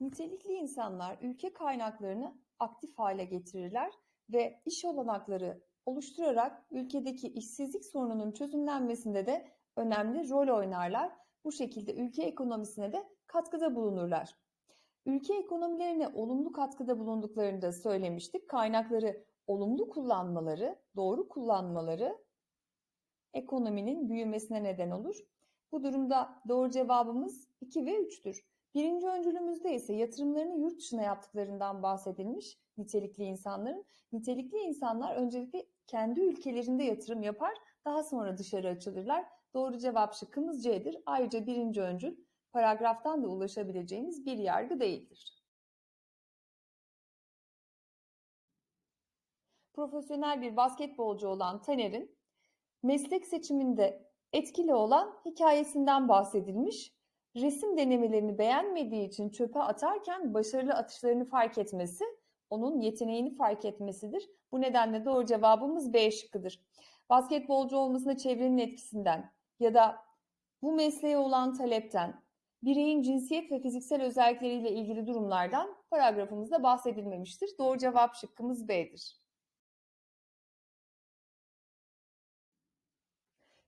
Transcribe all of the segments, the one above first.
Nitelikli insanlar ülke kaynaklarını aktif hale getirirler ve iş olanakları oluşturarak ülkedeki işsizlik sorununun çözümlenmesinde de önemli rol oynarlar. Bu şekilde ülke ekonomisine de katkıda bulunurlar. Ülke ekonomilerine olumlu katkıda bulunduklarını da söylemiştik. Kaynakları olumlu kullanmaları, doğru kullanmaları ekonominin büyümesine neden olur. Bu durumda doğru cevabımız 2 ve 3'tür. Birinci öncülümüzde ise yatırımlarını yurt dışına yaptıklarından bahsedilmiş nitelikli insanların. Nitelikli insanlar öncelikle kendi ülkelerinde yatırım yapar, daha sonra dışarı açılırlar. Doğru cevap şıkkımız C'dir. Ayrıca birinci öncül paragraftan da ulaşabileceğimiz bir yargı değildir. Profesyonel bir basketbolcu olan Taner'in meslek seçiminde etkili olan hikayesinden bahsedilmiş. Resim denemelerini beğenmediği için çöpe atarken başarılı atışlarını fark etmesi onun yeteneğini fark etmesidir. Bu nedenle doğru cevabımız B şıkkıdır. Basketbolcu olmasına çevrenin etkisinden ya da bu mesleğe olan talepten, bireyin cinsiyet ve fiziksel özellikleriyle ilgili durumlardan paragrafımızda bahsedilmemiştir. Doğru cevap şıkkımız B'dir.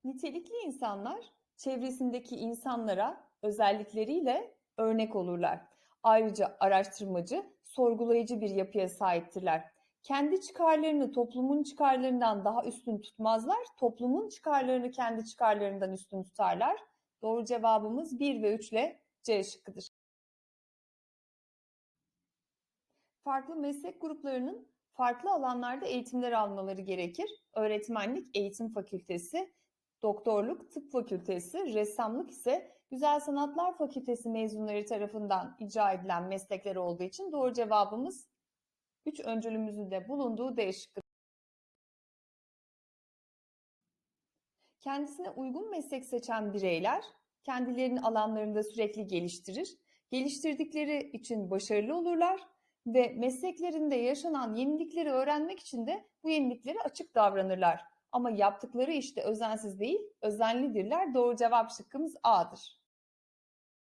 Nitelikli insanlar çevresindeki insanlara özellikleriyle örnek olurlar. Ayrıca araştırmacı, sorgulayıcı bir yapıya sahiptirler. Kendi çıkarlarını toplumun çıkarlarından daha üstün tutmazlar, toplumun çıkarlarını kendi çıkarlarından üstün tutarlar. Doğru cevabımız 1 ve 3 ile C şıkkıdır. Farklı meslek gruplarının farklı alanlarda eğitimler almaları gerekir. Öğretmenlik eğitim fakültesi, doktorluk tıp fakültesi, ressamlık ise Güzel Sanatlar Fakültesi mezunları tarafından icra edilen meslekler olduğu için doğru cevabımız 3 öncülümüzün de bulunduğu D. Kendisine uygun meslek seçen bireyler kendilerinin alanlarında sürekli geliştirir. Geliştirdikleri için başarılı olurlar ve mesleklerinde yaşanan yenilikleri öğrenmek için de bu yeniliklere açık davranırlar. Ama yaptıkları işte özensiz değil, özenlidirler. Doğru cevap şıkkımız A'dır.